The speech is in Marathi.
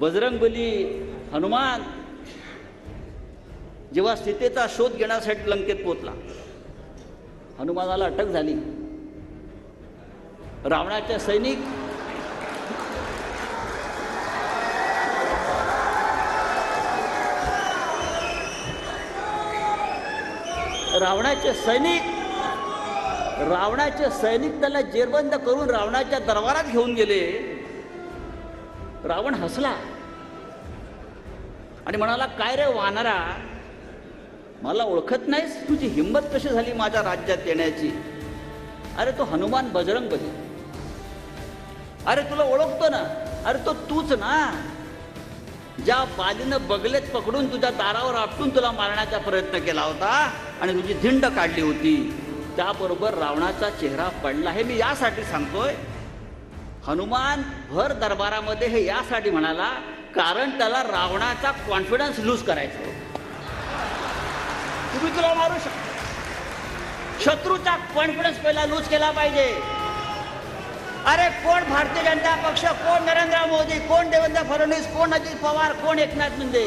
बजरंगबली हनुमान जेव्हा सीतेचा शोध घेण्यासाठी लंकेत पोचला हनुमानाला अटक झाली. रावणाचे सैनिक रावणाचे सैनिक रावणाचे सैनिक त्याला जेरबंद करून रावणाच्या दरबारात घेऊन गेले. रावण हसला. आणि म्हणाला काय रे वानरा मला ओळखत नाहीस? तुझी हिंमत कशी झाली माझ्या राज्यात येण्याची? अरे तो हनुमान बजरंग बली. अरे तुला ओळखतो ना? अरे तो तूच ना? ज्या बालीनं बगलेत पकडून तुझ्या दारावर आपटून तुला मारण्याचा प्रयत्न केला होता आणि तुझी धिंड काढली होती त्याबरोबर रावणाचा चेहरा पडला. हे मी यासाठी सांगतोय हनुमान भर दरबारामध्ये हे यासाठी म्हणाला कारण त्याला रावणाचा कॉन्फिडन्स लूज करायचा तुम्ही तुला मारू शकता. शत्रूचा कॉन्फिडन्स पहिला लूज केला पाहिजे. अरे कोण भारतीय जनता पक्ष कोण नरेंद्र मोदी कोण देवेंद्र फडणवीस कोण अजित पवार कोण एकनाथ शिंदे?